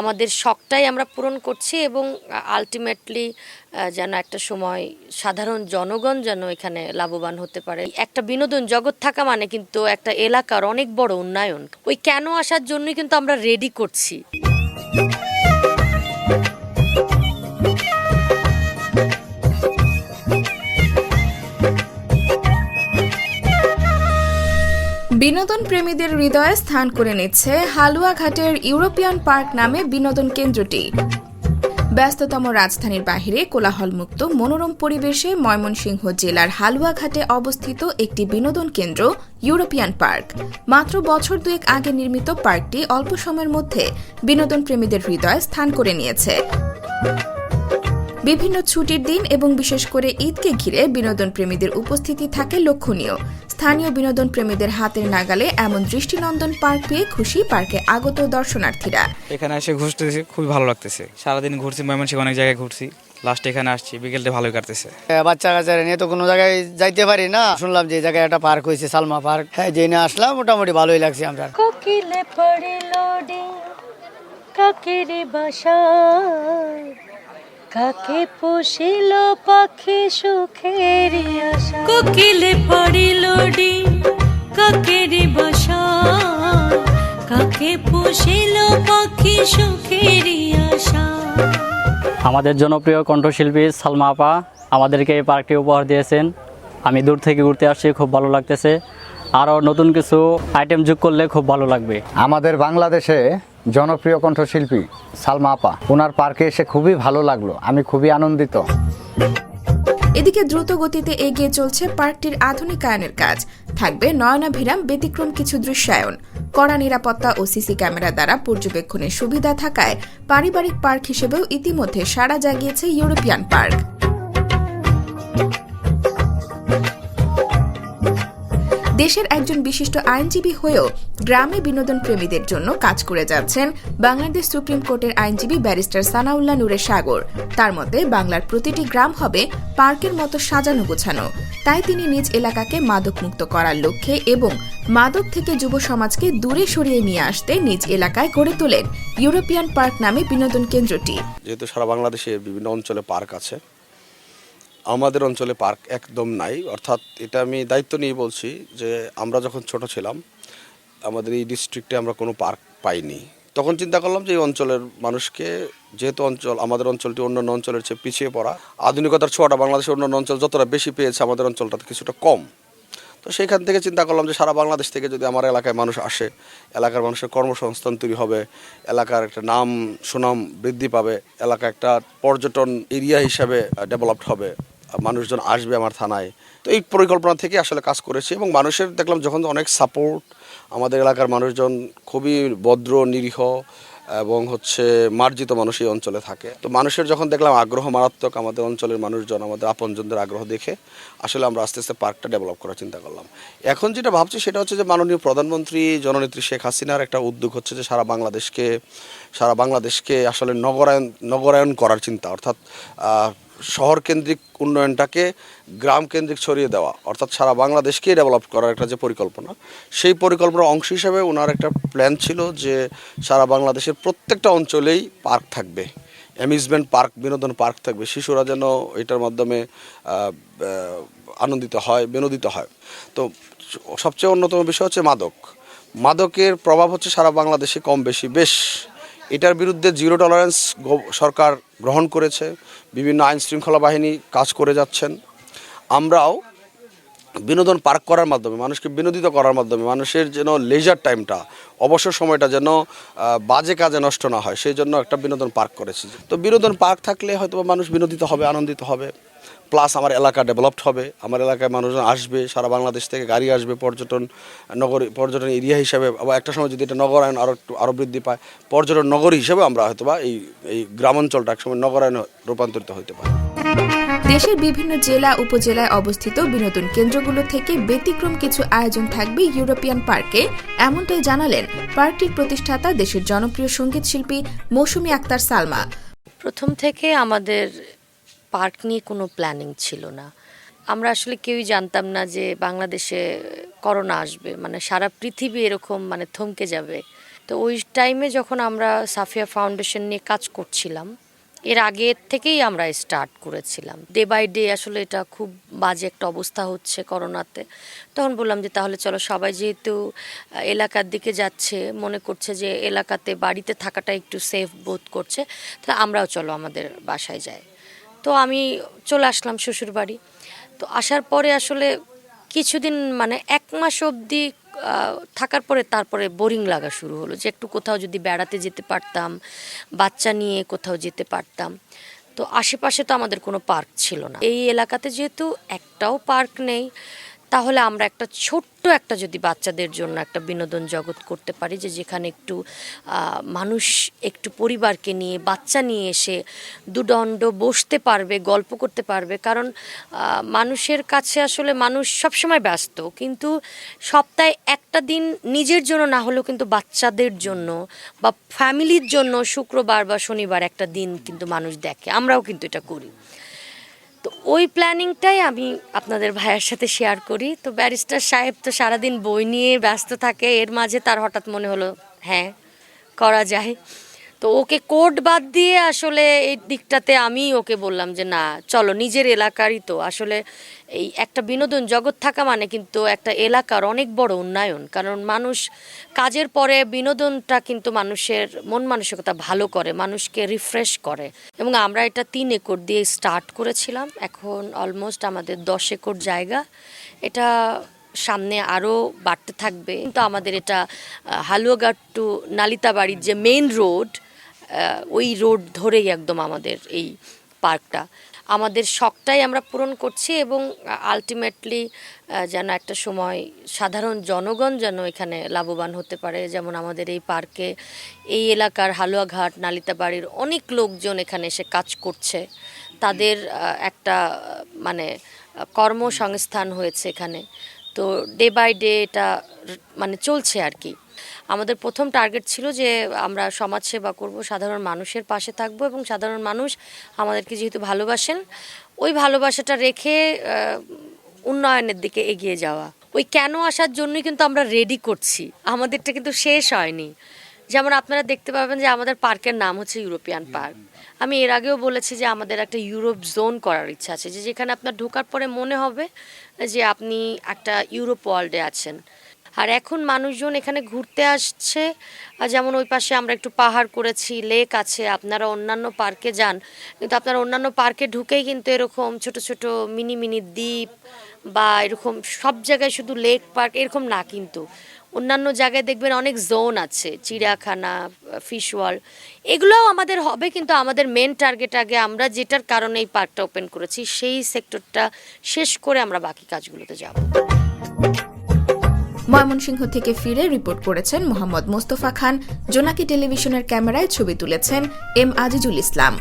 আমাদের শখটাই আমরা পূরণ করছি এবং আলটিমেটলি যেন একটা সময় সাধারণ জনগণ যেন এখানে লাভবান হতে পারে। একটা বিনোদন জগৎ থাকা মানে কিন্তু একটা এলাকার অনেক বড় উন্নয়ন। ওই কেন আসার জন্যই কিন্তু আমরা রেডি করছি। বিনোদন প্রেমীদের হৃদয়ে স্থান করে নিচ্ছে হালুয়াঘাটের ইউরোপিয়ান পার্ক নামে বিনোদন কেন্দ্রটি। ব্যস্ততম রাজধানীর বাহিরে কোলাহলমুক্ত মনোরম পরিবেশে ময়মনসিংহ জেলার হালুয়াঘাটে অবস্থিত একটি বিনোদন কেন্দ্র, ইউরোপিয়ান পার্ক। মাত্র বছর দুয়েক আগে নির্মিত পার্কটি অল্প সময়ের মধ্যে বিনোদন প্রেমীদের হৃদয়ে স্থান করে নিয়েছে। বিভিন্ন ছুটির দিন এবং বিশেষ করে ঈদকে ঘিরে বিনোদন প্রেমীদের উপস্থিতি থাকে লক্ষণীয়। স্থানীয় বিনোদন প্রেমীদের হাতের নাগালে এমন দৃষ্টিনন্দন পার্ক পেয়ে খুশি পার্কে আগত দর্শনার্থীরা। এখানে এসে ঘুরতেছি খুবই ভালো লাগতেছে। সারাদিন ঘুরছি ময়মনসিংহ অনেক জায়গায় ঘুরছি। লাস্টে এখানে আসছি বিকেলটা ভালোই কাটতেছে। হ্যাঁ, বাচ্চা কাচ্চারা নিয়ে তো কোনো জায়গায় যাইতে পারি না। শুনলাম যে এই জায়গায় একটা পার্ক হয়েছে সালমা পার্ক। হ্যাঁ যে নিয়ে আসলাম মোটামুটি ভালোই লাগছে আমরা। কোকিলে পড়িল ডিম কাকেরে বাসায়। কাকে পুষিল পাখি সুখের আশা? কোকিলে পড়িল ডিম কাকেরে কাকে পুষিল পাখি সুখের আশা? আমাদের জনপ্রিয় কণ্ঠশিল্পী সালমা আপা আমাদেরকে এই পার্কটি উপহার দিয়েছেন। আমি দূর থেকে ঘুরতে আসছি খুব ভালো লাগতেছে। আরও নতুন কিছু আইটেম যোগ করলে খুব ভালো লাগবে। আমাদের বাংলাদেশে জনপ্রিয় কণ্ঠশিল্পী সালমা আপা। ওনার পার্কে এসে খুবই ভালো লাগল। আমি খুবই আনন্দিত। এদিকে দ্রুত গতিতে এগিয়ে চলছে পার্কটির আধুনিকায়নের কাজ। থাকবে নয়নাভিরাম, ব্যতিক্রম কিছু দৃশ্যায়ন। কড়া নিরাপত্তা ও সিসি ক্যামেরা দ্বারা পর্যবেক্ষণের সুবিধা থাকায় পারিবারিক পার্ক হিসেবেও ইতিমধ্যে সাড়া জাগিয়েছে ইউরোপিয়ান পার্ক। দেশের একজন বিশিষ্ট আইনজীবী হয়েও গ্রামে বিনোদন প্রেমীদের জন্য কাজ করে যাচ্ছেন বাংলাদেশ সুপ্রিম কোর্টের আইনজীবী ব্যারিস্টার সানাউল্লাহ নূরে সাগর। তার মতে, বাংলার প্রতিটি গ্রাম হবে পার্কের মতো সাজানো গোছানো। তাই তিনি নিজ এলাকাকে মাদক মুক্ত করার লক্ষ্যে এবং মাদক থেকে যুব সমাজকে দূরে সরিয়ে নিয়ে আসতে নিজ এলাকায় গড়ে তোলেন ইউরোপিয়ান পার্ক নামে বিনোদন কেন্দ্রটি। যেহেতু সারা বাংলাদেশে বিভিন্ন অঞ্চলে পার্ক আছে আমাদের অঞ্চলে পার্ক একদম নাই। অর্থাৎ এটা আমি দায়িত্ব নিয়ে বলছি যে আমরা যখন ছোট ছিলাম, আমাদের এই ডিস্ট্রিক্টে আমরা কোনো পার্ক পাইনি। তখন চিন্তা করলাম যে এই অঞ্চলের মানুষকে, যেহেতু অঞ্চল, আমাদের অঞ্চলটি অন্যান্য অঞ্চলের চেয়ে পিছিয়ে পড়া, আধুনিকতার ছোঁয়াটা বাংলাদেশের অন্যান্য অঞ্চল যতটা বেশি পেয়েছে, আমাদের অঞ্চলটা কিছুটা কম। তো সেইখান থেকে চিন্তা করলাম যে সারা বাংলাদেশ থেকে যদি আমার এলাকায় মানুষ আসে, এলাকার মানুষের কর্মসংস্থান তৈরি হবে, এলাকার একটা নাম, সুনাম বৃদ্ধি পাবে, এলাকা একটা পর্যটন এরিয়া হিসাবে ডেভেলপড হবে। মানুষজন আসবে আমার থানায়। তো এই পরিকল্পনা থেকে আসলে কাজ করেছি এবং মানুষের দেখলাম যখন অনেক সাপোর্ট আমাদের এলাকার মানুষজন খুবই ভদ্র, নিরীহ এবং হচ্ছে মার্জিত মানুষ এই অঞ্চলে থাকে। তো মানুষের যখন দেখলাম আগ্রহ মারাত্মক আমাদের অঞ্চলের মানুষজন, আমাদের আপনজনদের আগ্রহ দেখে আসলে আমরা আস্তে আস্তে পার্কটা ডেভেলপ করার চিন্তা করলাম। এখন যেটা ভাবছি সেটা হচ্ছে যে মাননীয় প্রধানমন্ত্রী জননেত্রী শেখ হাসিনার একটা উদ্যোগ হচ্ছে যে সারা বাংলাদেশকে সারা বাংলাদেশকে আসলে নগরায়ন নগরায়ন করার চিন্তা। অর্থাৎ আহ, শহর কেন্দ্রিক উন্নয়নটাকে গ্রাম কেন্দ্রিক ছড়িয়ে দেওয়া অর্থাৎ সারা বাংলাদেশকেই ডেভেলপ করার একটা যে পরিকল্পনা সেই পরিকল্পনার অংশ হিসাবে ওনার একটা প্ল্যান ছিল যে সারা বাংলাদেশের প্রত্যেকটা অঞ্চলেই পার্ক থাকবে অ্যামিউজমেন্ট পার্ক বিনোদন পার্ক থাকবে। শিশুরা যেন এটার মাধ্যমে আনন্দিত হয় বিনোদিত হয়। তো সবচেয়ে অন্যতম বিষয় হচ্ছে মাদক। মাদকের প্রভাব হচ্ছে সারা বাংলাদেশে কম বেশি। বেশ এটার বিরুদ্ধে জিরো টলারেন্স সরকার গ্রহণ করেছে, বিভিন্ন আইন শৃঙ্খলা বাহিনী কাজ করে যাচ্ছেন। আমরাও বিনোদন পার্ক করার মাধ্যমে, মানুষকে বিনোদিত করার মাধ্যমে, মানুষের যেন লেজার টাইমটা অবসর সময়টা যেন বাজে কাজে নষ্ট না হয়, সেই জন্য একটা বিনোদন পার্ক করেছি। তো বিনোদন পার্ক থাকলে হয়তো মানুষ বিনোদিত হবে, আনন্দিত হবে। প্লাস আমার এলাকা ডেভেলপড হবে আমার এলাকায় মানুষজন আসবে সারা বাংলাদেশ থেকে গাড়ি আসবে পর্যটন নগরী পর্যটন এরিয়া হিসাবে আবার একটা সময় যদি এটা নগরায়ন আরও একটু আরও বৃদ্ধি পায় পর্যটন নগরী হিসেবে আমরা হয়তো বা এই এই গ্রামাঞ্চলটা একসময় নগরায়নে রূপান্তরিত হতে পারে। দেশের বিভিন্ন জেলা উপজেলায় অবস্থিত বিনোদন কেন্দ্রগুলো থেকে ব্যতিক্রম কিছু আয়োজন থাকবে ইউরোপিয়ান পার্কে। এমনটাই জানালেন পার্কটির প্রতিষ্ঠাতা দেশের জনপ্রিয় সংগীত শিল্পী মৌসুমী আক্তার সালমা। প্রথম থেকে আমাদের পার্ক নিয়ে কোনো প্ল্যানিং ছিল না। আমরা আসলে কেউই জানতাম না যে বাংলাদেশে করোনা আসবে মানে সারা পৃথিবী এরকম মানে থমকে যাবে। তো ওই টাইমে যখন আমরা সাফিয়া ফাউন্ডেশন নিয়ে কাজ করছিলাম, এর আগে থেকেই আমরা স্টার্ট করেছিলাম। ডে বাই ডে আসলে এটা খুব বাজে একটা অবস্থা হচ্ছে করোনাতে। তখন বললাম যে তাহলে চলো সবাই যেহেতু এলাকার দিকে যাচ্ছে, মনে করছে যে এলাকাতে বাড়িতে থাকাটা একটু সেফ বোধ করছে তাহলে আমরাও চলো আমাদের বাসায় যাই। তো আমি চলে আসলাম শ্বশুর বাড়ি তো আসার পরে আসলে কিছুদিন মানে এক মাস অবধি থাকার পরে তারপরে বোরিং লাগা শুরু হলো যে একটু কোথাও যদি বেড়াতে যেতে পারতাম, বাচ্চা নিয়ে কোথাও যেতে পারতাম। তো আশেপাশে তো আমাদের কোনো পার্ক ছিল না। এই এলাকাতে যেহেতু একটাও পার্ক নেই তাহলে আমরা একটা ছোট্ট একটা যদি বাচ্চাদের জন্য একটা বিনোদন জগৎ করতে পারি, যে যেখানে একটু মানুষ একটু পরিবারকে নিয়ে, বাচ্চা নিয়ে এসে দুদণ্ড বসতে পারবে, গল্প করতে পারবে। কারণ মানুষের কাছে আসলে মানুষ সবসময় ব্যস্ত, কিন্তু সপ্তাহে একটা দিন নিজের জন্য না হলেও কিন্তু বাচ্চাদের জন্য বা ফ্যামিলির জন্য শুক্রবার বা শনিবার একটা দিন কিন্তু মানুষ দেখে। আমরাও কিন্তু এটা করি। তো ওই প্ল্যানিংটাই আমি আপনাদের ভাইয়ের সাথে শেয়ার করি। তো ব্যারিস্টার সাহেব তো সারাদিন বই নিয়ে ব্যস্ত থাকে, এর মাঝে তার হঠাৎ মনে হলো হ্যাঁ করা যায়। তো ওকে কোর্ট বাদ দিয়ে আসলে এই দিকটাতে আমি ওকে বললাম যে, না, চলো, নিজের এলাকারই তো। আসলে এই একটা বিনোদন জগৎ থাকা মানে কিন্তু একটা এলাকার অনেক বড় উন্নয়ন। কারণ মানুষ কাজের পরে বিনোদনটা কিন্তু মানুষের মন মানসিকতা ভালো করে, মানুষকে রিফ্রেশ করে। এবং আমরা এটা তিন একর দিয়ে স্টার্ট করেছিলাম। এখন অলমোস্ট আমাদের দশ একর জায়গা। এটা সামনে আরও বাড়তে থাকবে। কিন্তু আমাদের এটা হালুয়াঘাট টু নালিতাবাড়ির যে মেইন রোড ওই রোড ধরেই একদম আমাদের এই পার্কটা। আমাদের শখটাই আমরা পূরণ করছি এবং আলটিমেটলি যেন একটা সময় সাধারণ জনগণ যেন এখানে লাভবান হতে পারে। যেমন আমাদের এই পার্কে, এই এলাকার হালুয়াঘাট, নালিতাবাড়ির অনেক লোকজন এখানে এসে কাজ করছে। তাদের একটা মানে কর্মসংস্থান হয়েছে এখানে। তো ডে বাই ডে এটা মানে চলছে আর কি। আমাদের প্রথম টার্গেট ছিল যে আমরা সমাজসেবা করব সাধারণ মানুষের পাশে থাকব এবং সাধারণ মানুষ আমাদেরকে যেহেতু ভালোবাসেন ওই ভালোবাসাটা রেখে উন্নয়নের দিকে এগিয়ে যাওয়া। ওই কেন আসার জন্যই কিন্তু আমরা রেডি করছি। আমাদেরটা কিন্তু শেষ হয়নি। যেমন আপনারা দেখতে পাবেন যে আমাদের পার্কের নাম হচ্ছে ইউরোপিয়ান পার্ক। আমি এর আগেও বলেছি যে আমাদের একটা ইউরোপ জোন করার ইচ্ছা আছে যে যেখানে আপনার ঢোকার পরে মনে হবে যে আপনি একটা ইউরোপ ওয়ার্ল্ডে আছেন। আর এখন মানুষজন এখানে ঘুরতে আসছে। যেমন ওই পাশে আমরা একটু পাহাড় করেছি, লেক আছে, আপনারা অন্যান্য পার্কে যান। কিন্তু আপনারা অন্যান্য পার্কে ঢুকেই কিন্তু এরকম ছোট ছোট, মিনি মিনি দ্বীপ বা এরকম সব জায়গায় শুধু লেক পার্ক এরকম না কিন্তু। অন্যান্য জায়গায় দেখবেন অনেক জোন আছে, চিড়িয়াখানা, ফিশ ওয়ার্ল্ড। এগুলোও আমাদের হবে কিন্তু আমাদের মেন টার্গেট আগে আমরা যেটার কারণে এই পার্কটা ওপেন করেছি, সেই সেক্টরটা শেষ করে আমরা বাকি কাজগুলোতে যাব। ময়মনসিংহ থেকে ফিরে রিপোর্ট করেছেন মোহাম্মদ মোস্তফা খান। জোনাকি টেলিভিশনের ক্যামেরায় ছবি তুলেছেন এম আজিজুল ইসলাম।